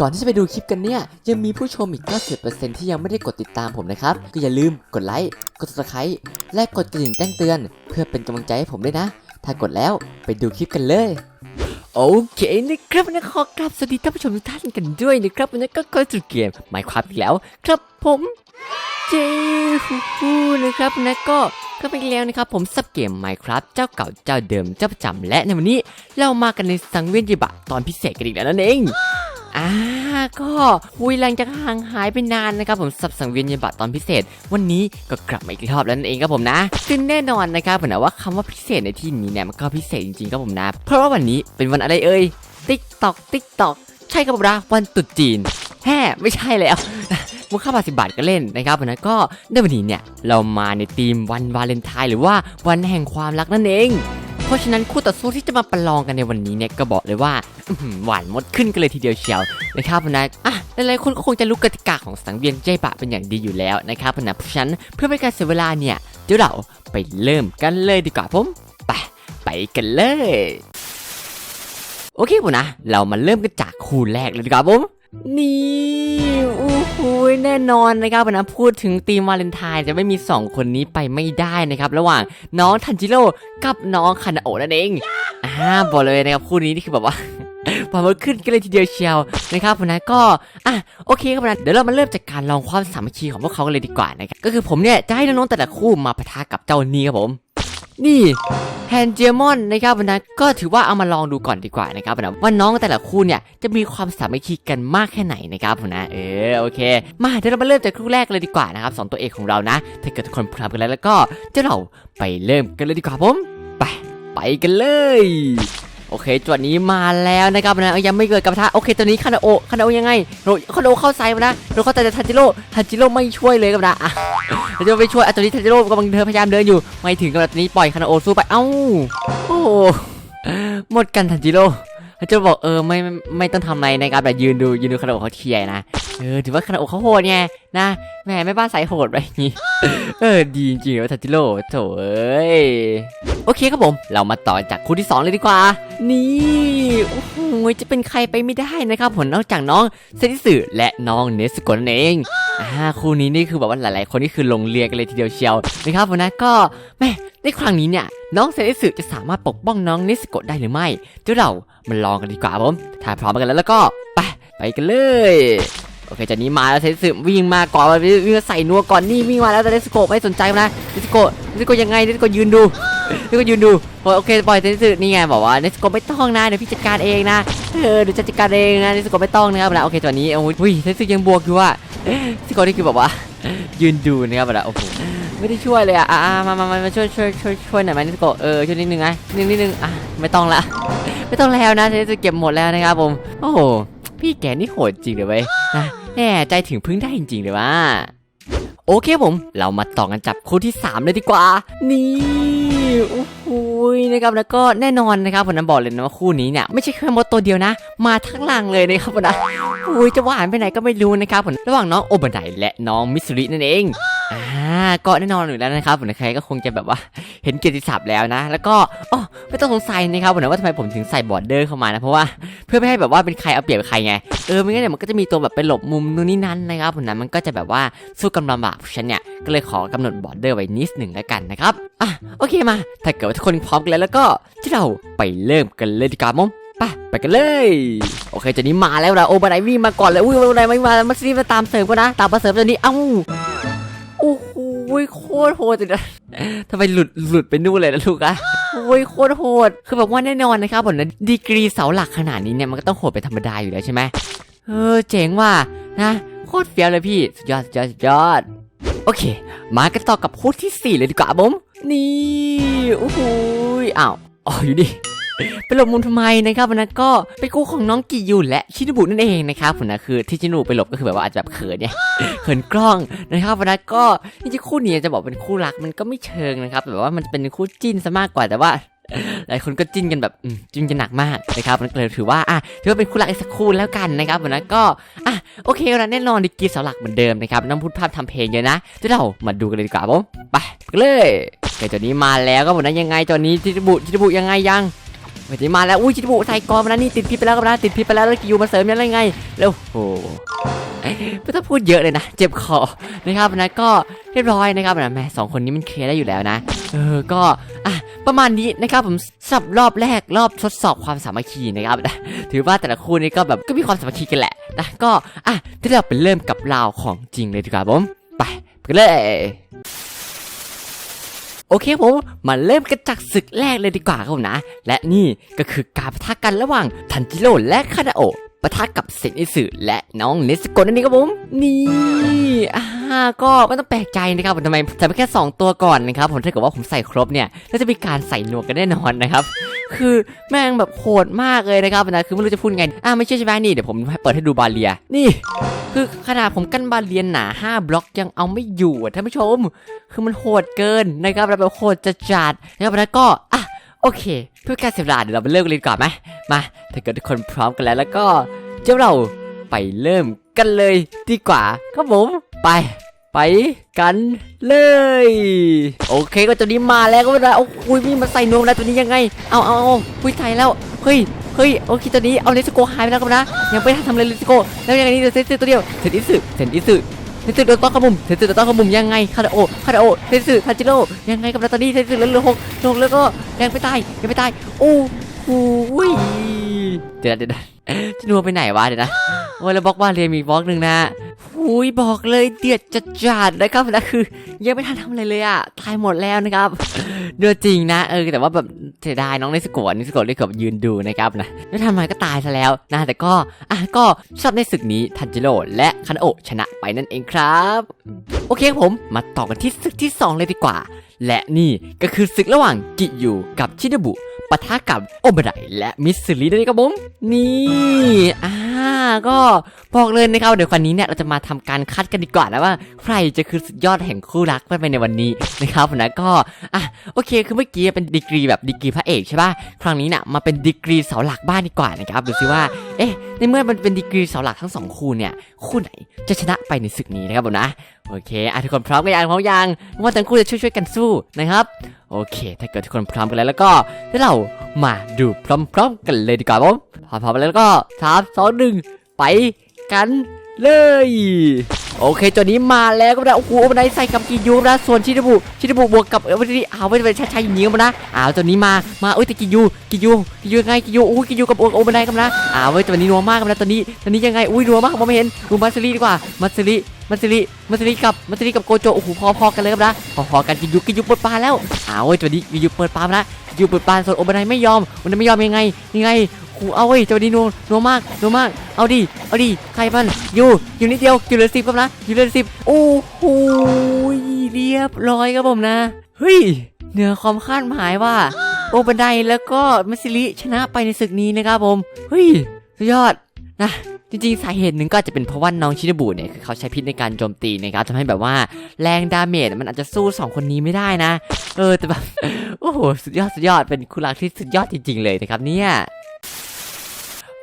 ก่อนที่จะไปดูคลิปกันเนี่ย ยังมีผู้ชมอีก 90%ที่ยังไม่ได้กดติดตามผมนะครับ ก็อย่าลืมกดไลค์ กด subscribe และกดกระดิ่งแจ้งเตือน เพื่อเป็นกำลังใจให้ผมด้วยนะ ถ้ากดแล้วไปดูคลิปกันเลยโอเคนะครับนนี้ขอกราบสวัสดีท่านผู้ชมทุกท่านกันด้วยนะครับวันนี้ก็เข้าสู่เกม Minecraft อีกแล้ว ครับผมเจฮูฮูนะครับนนี้ก็ก็ไปแล้วนะครับผมสับเกม Minecraft เจ้าเก่าเจ้าเดิมเจ้าประจำและในวันนี้เรามากันในสังเวียนยิบะตอนพิเศษกันอีกแล้วนั่นเอง อ่าก็คุยหลังจากห่างหายไปนานนะครับผมสับสังเวียนยนบัตรตอนพิเศษ วันนี้ก็กลับมาอีกรอบแล้วนั่นเองครับผมนะซึ่งแน่นอนนะครับผมนะว่าคำว่าพิเศษในที่นี้เนี่ยมันก็พิเศษจริงๆครับผมนะ เพราะว่าวันนี้เป็นวันอะไรเอ่ยติ๊กตอกติ๊กตอกใช่ครับผมนะวันตรุษจีนแฮ่ไม่ใช่แล้วมูลค่าบาทสิบาทก็เล่นนะครับผมนะก็ในวันนี้เนี่ยเรามาในธีมวันวาเลนไทน์หรือว่าวันแห่งความรักนั่นเอง เพราะฉะนั้นคู่ต่อสู้ที่จะมาประลองกันในวันนี้เนี่ยก็บอกเลยว่าหวานมดขึ้นกันเลยทีเดียวเชียวนะครับนะอะหลายๆคนก็คงจะรู้กติกาของสังเวียนเจบะเป็นอย่างดีอยู่แล้วนะครับนะเพราะฉะนั้นเพื่อไม่ให้การเสียเวลาเนี่ยเดี๋ยวเราไปเริ่มกันเลยดีกว่าผมไปไปกันเลย โอเคผมนะ เรามาเริ่มกันจากคู่แรกเลยดีกว่าผม นี่โอ้โหแน่นอนนะครับนะพูดถึงธีมวาเลนไทน์จะไม่มีสองคนนี้ไปไม่ได้นะครับ ระหว่างน้องทันจิโร่กับน้องคานาโอะนั่นเองอ่าบอกเลยนะครับคู่นี้นี่คือแบบว่าปามันขึ้นกันเลยทีเดียวเชียวนะครับผมนะก็อะโอเคครับผมนะเดี๋ยวเรามาเริ่มจากการลองความสามัคคีของพวกเขากันเลยดีกว่านะครับก็คือผมเนี่ยจะให้น้องๆแต่ละคู่มาปะทะกับเจ้านี่ครับผม นี่แฮนเจมอนนะครับวันนั้นก็ถือว่าเอามาลองดูก่อนดีกว่านะครับวันนั้นว่าน้องแต่ละคู่เนี่ยจะมีความสามัคคีกันมากแค่ไหนนะครับผมนะเออโอเค มาเดี๋ยวเรามาเริ่มจากคู่แรกเลยดีกว่านะครับสองตัวเอกของเรานะถ้าเกิดทุกคนพร้อมกันแล้วแล้วก็เดี๋ยวเราไปเริ่มกันเลยดีกว่าผม ไปไปกันเลย โอเคจวดนี้มาแล้วนะครับนะยังไม่เกิดกับทะโอเคตัวนี้คานาโอคานาโอยังไงโรคานาโอเข้าไซด์มานะโรเข้าไซด์แต่ทันจิโร่ทันจิโร่ไม่ช่วยเลยกับนะอะเราจะไปช่วยอะตัวนี้ทันจิโร่กำลังเดินพยายามเดินอยู่ ไม่ถึงกับตัวนี้ปล่อยคานาโอสู้ไปเอ้าโอ้หมดกันทันจิโร่ทันจิโร่บอกเออไม่ไม่ต้องทำอะไรนะครับแต่ยืนดูยืนดูคานาโอเขาเทียร์นะ เออถือว่าคานาโอเขาโหดไงนะแหมไม่บ้านสายโหดไปอย่างงี้เออดีจริงๆเลยทันจิโร่โถเอ้ยโอเคครับผม เรามาต่อจากคู่ที่สองเลยดีกว่า นี่โอ้โหจะเป็นใครไปไม่ได้นะครับผมนอกจากน้องเซนิสึและน้องเนสโกนเองอ่าคู่นี้นี่คือแบบว่าหลาย ๆ คนนี่คือลงเรียนกันเลยทีเดียวเชียวนะครับผมนะก็แม่ในครั้งนี้เนี่ยน้องเซนิสึจะสามารถปกป้องน้องเนสโกได้หรือไม่เดี๋ยวเรามาลองกันดีกว่าบผมถ้าพร้อมกันแล้วแล้วก็ไปไปกันเลย โอเคจากนี้มาแล้วเซนซึวิ่งมาก่อนวิ่งมาใส่นัวก่อนนี่วิ่งมาแล้วแต่เนสโกไม่สนใจนะเนสโกเนสโกยังไงเนสโกยืนดูเนสโกยืนดูโอเคปล่อยเซนซึนี่ไงบอกว่าเนสโกไม่ต้องนะเดี๋ยวพี่จัดการเองนะเออเดี๋ยวจัดการเองนะเนสโกไม่ต้องนะครับนะโอเคตัวนี้โอ้ยเซนซึยังบวกอยู่ว่าสกอร์นี่คือแบบว่า ยืนดูนะครับแบบโอ้โหไม่ได้ช่วยเลยอะอะอะมามามามาช่วยช่วยช่วยช่วยหน่อยไหมนิสโกเออช่วยนิดนึงนะนิดนิดนึงอะไม่ต้องละ ไม่ต้องแล้วนะจะเก็บหมดแล้วนะครับผมโอ้โห พี่แกนี่โหดจริงเลยเว้ยนะแหมใจถึงพึ่งได้จริงๆเลยว่า โอเคผม เรามาต่อกันจับคู่ที่ 3 เลยดีกว่า นี่โอ้โหนะครับแล้วก็แน่นอนนะครับผมนั้นบอกเลยนะว่าคู่นี้เนี่ยไม่ใช่แค่มดตัวเดียวนะ มาทั้งหลังเลยนะครับผมนะโอ้ยจะหวานไปไหนก็ไม่รู้นะครับผมระหว่างน้องโอบันไดและน้องมิสซิรินั่นเองอ่า ก็แน่นอนอยู่แล้วนะครับผมใครก็คงจะแบบว่าเห็นเกียรติศัพท์แล้วนะ แล้วก็อ๋อไม่ต้องสงสัยนะครับผมนะว่าทำไมผมถึงใส่บอร์เดอร์เข้ามานะเพราะว่าเพื่อไม่ให้แบบว่าเป็นใครเอาเปรียบใครไงเออไม่งั้นเดี๋ยมันก็จะมีตัวแบบไปหลบมุมนู่นนี่นั่นนะครับผมนะมันก็จะแบบว่าสู้กำลังบากฉันเนี่ยก็เลยขอกำหนดบอร์เดอร์ไว้นิดหนึ่งแล้วกันนะครับอะโอเคมา ถ้าเกิดว่าทุกคนพร้อมกันแล้วแล้วก็ที่เราไปเริ่มกันเลยดีกว่ามั้งไปไปกันเลย โอเคจากนี้มาแล้วนะโอบันไดวิ่งมาก่อนเลยอุ้ยโอบันไดไม่มามาซีมาตามเสริมก็นะ ตามมาเสริมตอนนี้เอ้า อ้โหโคตรโหดเลยนะทำไมหลุดหลุดไปนู่นเลยนะลูกอะโอ้ยโคตรโหด คือแบบว่าแน่นอนนะครับผมนะดีกรีเสาหลักขนาดนี้เนี่ยมันก็ต้องโหดเป็นธรรมดาอยู่แล้วใช่ไหมเออเจ๋งว่ะนะโคตรเฟี้ยวเลยพี่สุดยอดสุดยอดสุดยอดโอเค มากันต่อกับคู่ที่สี่เลยดีกว่าผมนี่โอ้โหอ้าวอ๋ออยู่ดิ ไปหลบมุมทำไมนะครับวันนั้นก็ไปนคู่ของน้องกิยูและชินบุนั่นเองนะครับผมนะคือที่ชินบุไปหลบก็คือแบบว่าอาจจะแบบเขินเนี่ยเขินกล้องนะครับวันนั้นก็จริงๆคู่นี้จะบอกเป็นคู่รักมันก็ไม่เชิงนะครับแต่ว่ามันจะเป็นคู่จิ้นซะมากกว่าแต่ว่าหลายคนก็จิ้นกันแบบจิ้นกันหนักมากนะครับมัก็เลยถือว่าอะถือว่าเป็นคู่รักอีกสักคู่แล้วกันนะครับวันนั้นก็อะโอเควันนั้นแน่นอนดีกีเสาหลักเหมือนเดิมนะครับน้ำพูดภาพทำเพลงเยอะนะเดี๋ยวเรามาดูกันเลยดีกว่าผมไปเลยโอเคตัวนี้มาแล้วก็วันนั้นยังไงตัวนี้ชิบุชินบุยังไงยัง เวทีมาแล้วอุ้ยชิบุใส่กรมาแล้วนี่ติดพิษไปแล้วครับนะติดพิษไปแล้วแล้วกิวมาเสริมยังไงเร็วโอ้ไม่ต้องพูดเยอะเลยนะ เจ็บคอนะครับนะก็เรียบร้อยนะครับนะแม่สองคนนี้มันเคลียร์ได้อยู่แล้วนะเออก็อะประมาณนี้นะครับผมสับรอบแรกรอบทดสอบความสามัคคีนะครับนะถือว่าแต่ละคู่นี่ก็แบบก็มีความสามัคคีกันแหละนะก็อะที่เราไปเริ่มกับราวของจริงเลยดีกว่าผมไปไปกันเลย โอเคผมมาเริ่มกันจากศึกแรกเลยดีกว่าครับผมนะ และนี่ก็คือการปะทะกันระหว่างทันจิโร่และคานาโอะปะทะกับเซนิสึและน้องเนสโกนั่นเองครับผม นี่อ่าก็ไม่ต้องแปลกใจนะครับผมทำไมใส่ไปแค่ 2 ตัวก่อนนะครับผมถ้าเกิดว่าผมใส่ครบเนี่ยก็จะมีการใส่หนวกกันแน่นอนนะครับคือแม่งแบบโหดมากเลยนะครับนะคือไม่รู้จะพูดไงอ่าไม่เชื่อใช่ไหมนี่เดี๋ยวผมเปิดให้ดูบาเลียนี่ คือขนาดผมกั้นบาเลียนหนา 5 บล็อกยังเอาไม่อยู่อะท่านผู้ชม คือมันโหดเกินนะครับแล้วแบบโหดจะจัดนะครับแล้วก็อะโอเค เพื่อการเสียเวลาเดี๋ยวเราไปเริ่มกันเลยก่อนไหมมาถ้าเกิดทุกคนพร้อมกันแล้วแล้วก็เจ้าเราไปเริ่มกันเลยดีกว่าครับผมไปไปกันเลย โอเคก็ตัวนี้มาแล้วก็ได้โอ้โหมีมาใส่นวมแล้วตัวนี้ยังไง เอาเอาเอาพุ้ยไทยแล้ว เฮ้ย เฮ้ยโอเคตัวนี้เอาเลสโกหายไปแล้วกันนะ ยังไม่ทันทำอะไรเลสโกแล้วยังไงนี่เดี๋ยวเซนตัวเดียวเซนอิสึเซนอิสึเทสึโดนต้อนขมุมเทสึโดนต้อนขมุมยังไงคาราโอคาราโอะเทสึคาจิโร่ยังไงกับนาตาลีเทสึเหลือเหลือหกหลือหกแล้วก็ยังไม่ตายยังไม่ตายโอ้โหยเดี๋ยวนะเดี๋ยวนะจะนัวไปไหนวะเดี๋ยวนะ โอ้ยแล้วบล็อกบ้านเรียนมีบล็อกหนึ่งนะอุ้ยบอกเลยเดือดจัดจัดนะครับแล้วคือยังไม่ทันทำอะไรเลยอะตายหมดแล้วนะครับเดือดจริงนะเออแต่ว่าแบบเสียดายน้องในสกอนิสกอตได้เกือบยืนดูนะครับนะไม่ทำอะไรก็ตายซะแล้วนะแต่ก็อะก็ชอบในศึกนี้ทันจิโร่และคานาโอชนะไปนั่นเองครับ โอเคครับผมมาต่อกันที่ศึกที่ 2 เลยดีกว่า และนี่ก็คือศึกระหว่างกิยูกับชินบุปะทะกับโอบไดและมิสซิรินั่นเองครับผมนี่อ่า ก็บอกเลยนะครับเดี๋ยวครั้นี้เนี่ยเราจะมาทำการคัดกันดีกว่านะว่าใครจะคือสุดยอดแห่งคู่รักไปในวันนี้นะครับนะก็อะโอเคคือเมื่อกี้เป็นดีกรีแบบดีกรีพระเอกใช่ป่ะครั้งนี้เนี่ยมาเป็นดีกรีเสาหลักบ้านดีกว่านะครับดูซิว่าเอ๊ะในเมื่อมันเป็นดีกรีเสาหลักทั้งสองคู่เนี่ยคู่ไหนจะชนะไปในศึกนี้นะครับผมนะโอเคอะทุกคนพร้อมกันยังพร้อมยังว่าทั้งคู่จะช่วยๆกันสู้นะครับโอเค ถ้าเกิดทุกคนพร้อมกันแล้วแล้วก็เดี๋ยวเรามาดูพร้อม ๆ กันเลยดีกว่าผม พร้อมๆกันแล้วก็สามสองหนึ่งไปกันเลย โอเคตัวนี้มาแล้วก็ได้โอ้โหบันไดใส่กับกิยูนะส่วนชินบุชินบุบวกกับเออวันนี้เอาไว้เป็นชัยๆอย่างนี้มานะอ้าวตัวนี้มามาเอ้ยแต่กิยูกิยูกิยูยังไงกิยูโอ้กิยูกับโอบันไดกันนะอ้าวเว้ยตัวนี้นัวมากกันนะตัวนี้ตัวนี้ยังไงอุ้ยนัวมากมองไม่เห็นดูมัตสึริดีกว่ามัตสึริมัตสึริมัตสึริกับมัตสึริกับโกโจโอ้โหพอๆกันเลยครับนะพอๆกันกิยูกิยูเปิดปลาแล้วอ้าวเว้ยตัวนี้กิยูเปิดปลามานะกิยูเปิดปลาส่วนโอบันไดไม่ยอมโอบันไม่ยอมยังไงยังไง โอ้เอาเว้ยเจ้าดีนัวนัวมากนัวมาก เอาดิ เอาดิใครมันอยู่ อยู่นิดเดียว อยู่เหลือสิบครับนะ อยู่เหลือสิบโอ้โหเรียบร้อยครับผมนะ เฮ้ย เหนือความคาดหมายว่า โอบันไดแล้วก็มัสซิลิชนะไปในศึกนี้นะครับผม เฮ้ย สุดยอดนะจริงๆ สาเหตุหนึ่งก็จะเป็นเพราะว่าน้องชินบุเนี่ยคือเขาใช้พิษในการโจมตีนะครับทำให้แบบว่าแรงดาเมจมันอาจจะสู้สองคนนี้ไม่ได้นะ เออแต่แบบ โอ้โห สุดยอดสุดยอดเป็นคู่รักที่สุดยอดจริง ๆ เลยนะครับเนี่ย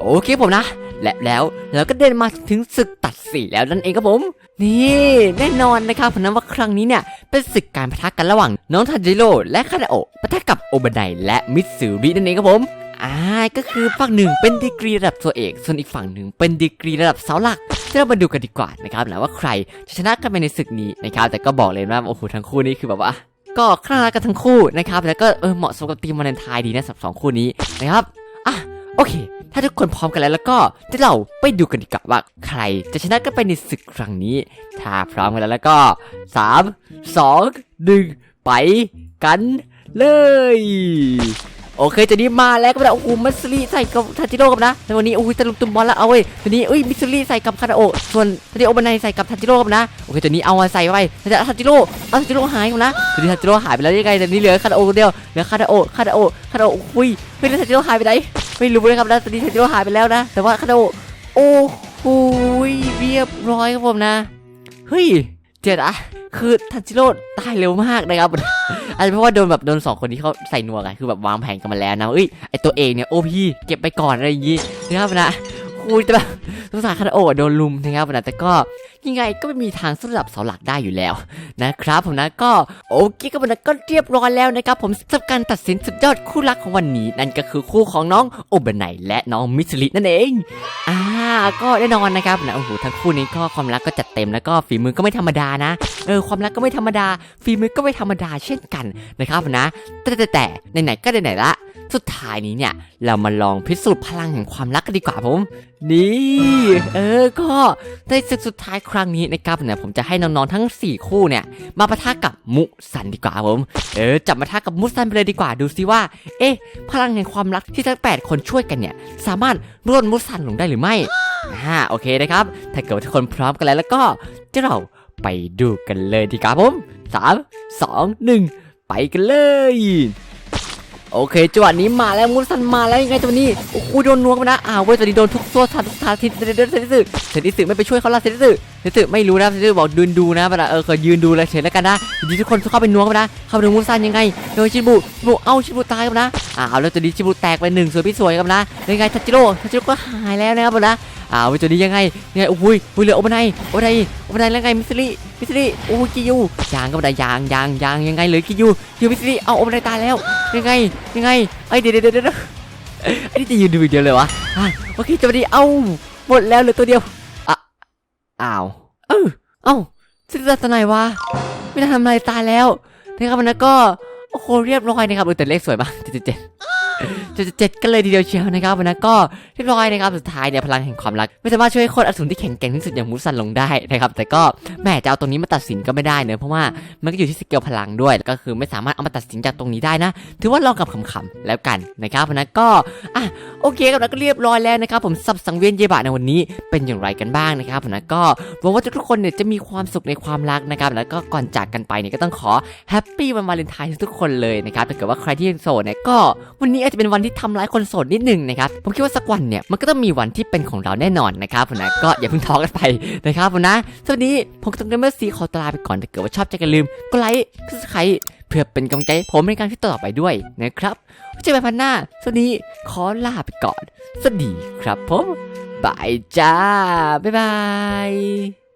โอเคผมนะ และแล้วเราก็เดินมาถึงศึกตัดสีแล้วนั่นเองครับผม นี่แน่นอนนะครับผมนะว่าครั้งนี้เนี่ยเป็นศึกการปะทะกันระหว่างน้องทันจิโร่และคานาโอะปะทะกับโอบะไดและมิตสึรินั่นเองครับผมอ่าก็คือฝั่งหนึ่งเป็นดีกรีระดับตัวเอก ส่วนอีกฝั่งหนึ่งเป็นดีกรีระดับเสาหลักเดี๋ยวเรามาดูกันดีกว่านะครับนะว่าใครจะชนะกันไปในศึกนี้นะครับ แต่ก็บอกเลยว่าโอ้โหทั้งคู่นี้คือแบบว่า ก็คลั่งรักกันทั้งคู่นะครับแล้วก็เออเหมาะสมกับทีมวาเลนไทน์ดีนะสำหรับสองคู่นี้นะครับอะโอเค ถ้าทุกคนพร้อมกันแล้วแล้วก็เดเราไปดูกันดีกว่าว่าใครจะชนะกันไปในศึกครั้งนี้ ถ้าพร้อมกันแล้วแล้วก็ 3 2 1 ไปกันเลย โอเคตัวนี้มาแล้วก็ได้โอ้โหมัสลีใส่กับทันจิโร่กับนะในวันนี้โอ้ยตะลุมตุมบอลแล้วเอาเว้ยตัวนี้เอ้ยมิสลีใส่กับคาราโอส่วนตัวนี้โอบันไนใส่กับทันจิโร่กับนะโอเคตัวนี้เอามาใส่ไว้แต่ทันจิโร่เอาทันจิโร่หายกับนะตัวนี้ทันจิโร่หายไปแล้วยังไงแต่นี้เหลือคาราโอคนเดียวเหลือคาราโอคาราโอคาราโออุ้ยเฮ้ยแล้ทันจิโร่หายไปไหนไม่รู้เลยครับนะตอนนี้ทันจิโร่หายไปแล้วนะ แต่ว่าคาราโอโอ้โหเรียบร้อยครับผมนะเฮ้ยเจ็ดอะคือทันจิโร่ตายเร็วมากนะครับ อาจจะเพราะว่าโดนแบบโดนสองคนที่เขาใส่นัวกันคือแบบวางแผนกันมาแล้วนะเอ้ยไอตัวเองเนี่ยโอพี่เก็บไปก่อนอะไรอย่างงี้นะครับนะ โหอ้ยแต่แบบสงสารคาราโอะโดนลุมนะครับนะแต่ก็ยังไงก็ไม่มีทางสู้ระดับเสาหลักได้อยู่แล้วนะครับผมนะก็โอเคก็มันก็เรียบร้อยแล้วนะครับผมสำหรับการตัดสินสุดยอดคู่รักของวันนี้ นั่นก็คือคู่ของน้องโอเบไนและน้องมิสลินั่นเองอ่าก็แน่นอนนะครับนะโอ้โหทั้งคู่นี้ก็ความรักก็จัดเต็มแล้วก็ฝีมือก็ไม่ธรรมดานะเออความรักก็ไม่ธรรมดาฝีมือก็ไม่ธรรมดาเช่นกันนะครับนะแต่แต่แต่ไหนๆก็ไหนๆละ สุดท้ายนี้เนี่ย เรามาลองพิสูจน์พลังแห่งความรักกันดีกว่าผม นี่ เออ ก็ในศึกสุดท้ายครั้งนี้นะครับเนี่ยผมจะให้น้องๆทั้ง 4 คู่เนี่ย มาปะทะกับมุสันดีกว่าผม เออ จับมาทะกับมุสันไปเลยดีกว่าดูซิว่า เอ๊ะ พลังแห่งความรักที่ทั้ง 8 คนช่วยกันเนี่ย สามารถร่วนมุสันลงได้หรือไม่อ่าโอเคนะครับ ถ้าเกิดว่าทุกคนพร้อมกันแล้วแล้วก็จะเราไปดูกันเลยดีกว่าผมสามสองหนึ่งไปกันเลย โอเคจังหวะนี้มาแล้วมุสันมาแล้วยังไงจังหวะนี้โอ้โหโดนนวงไปนะอ้าวเว้ยตอนนี้โดนทุกตัวทันทุกทางทิศเดินเซนติสึเซนติสึไม่ไปช่วยเขาละเซนติสึเซนติสึไม่รู้นะเซนติสึบอกยืนดูนะเวลาเออเคยยืนดูเลยเฉยแล้วกันนะทีทุกคนเข้าไปนวงไปนะเข้าไปดูมุสันยังไงโดยชิบุชิบุเอ้าชิบุตายกันนะอ้าวแล้วตอนนี้ชิบุแตกไปหนึ่งสวยพี่สวยกันนะยังไงทัจิโร่ทัจิโร่ก็หายแล้วนะครับนะ อ้าวตัวนี้ยังไงยังไงโอ้โหเหลือโอเปนไนโอเปนไนโอเปนไนแล้วไงมิสลิมิสลิโอ้กิยูยางก็ไม่ได้ยางยางยางยังไงเลือกิยูกิยูมิสลิเอาโอเปนไนตายแล้วยังไงยังไงไอ้เดี๋ยวเดี๋ยวเดี๋ยวเดี๋ยวไอ้นี่จะยืนดูอีกเดียวเลยวะโอเคจะมาดีเอาหมดแล้วเหลือตัวเดียวอะอ้าวเออเอ้าซิสเตอร์ตัวไหนวะไม่ได้ทำอะไรตายแล้วนะครับมันก็โอ้โหเรียบร้อยนะครับเออแต่เลขสวยมากเจ็ดเจ็ด เจ็ดเจ็ดเจ็ดกันเลยทีเดียวเชียวนะครับมันก็เรียบร้อยนะครับสุดท้ายเนี่ยพลังแห่งความรัก ไม่สามารถช่วยให้คนอสูรที่แข็งแกร่งที่สุดอย่างมูสันลงได้นะครับแต่ก็แหม่จะเอาตรงนี้มาตัดสินก็ไม่ได้เนอะเพราะว่ามันก็อยู่ที่สเกลพลังด้วยก็คือไม่สามารถเอามาตัดสินจากตรงนี้ได้นะ ถือว่าลองกับขำๆแล้วกันนะครับวันนั้นก็อะโอเคครับแล้วก็เรียบร้อยแล้วนะครับผมสับสังเวียนเยบะในวันนี้เป็นอย่างไรกันบ้างนะครับวันนั้นก็หวังว่าทุกคนเนี่ยจะมีความสุขในความรักนะครับแล้วก็ก่อนจากกันไปเนี่ยก็ต้องขอแฮปปี้วันวาเลนไทน์ทุกคนเลยนะครับถ้าเกิดว่าใครที่ยังโสดเนี่ยก็วันนี้อาจจะเป็นวันที่ทำร้ายคนโสดนิดนึงนะครับผมคิดว่าสักวันเนี่ยมันก็ต้องมีวันที่เป็นของเราแน่นอนนะครับวันนั้นก็อย่าเพิ่งท้อกันไปนะครับวันะสวัสดีผมต้องเดมเมอร์ซีขอตลาไปก่อนถ้าเกิดว่าชอบใจกันลืมกดไลค์กดซับสไครต์เพื่อเป็นกำลังใจผมในการที่ต่อไปด้วยนะครับเจอกันพันหน้าสวัสดีขอลาไปก่อน สวัสดีครับผมบายจ้าบ๊ายบาย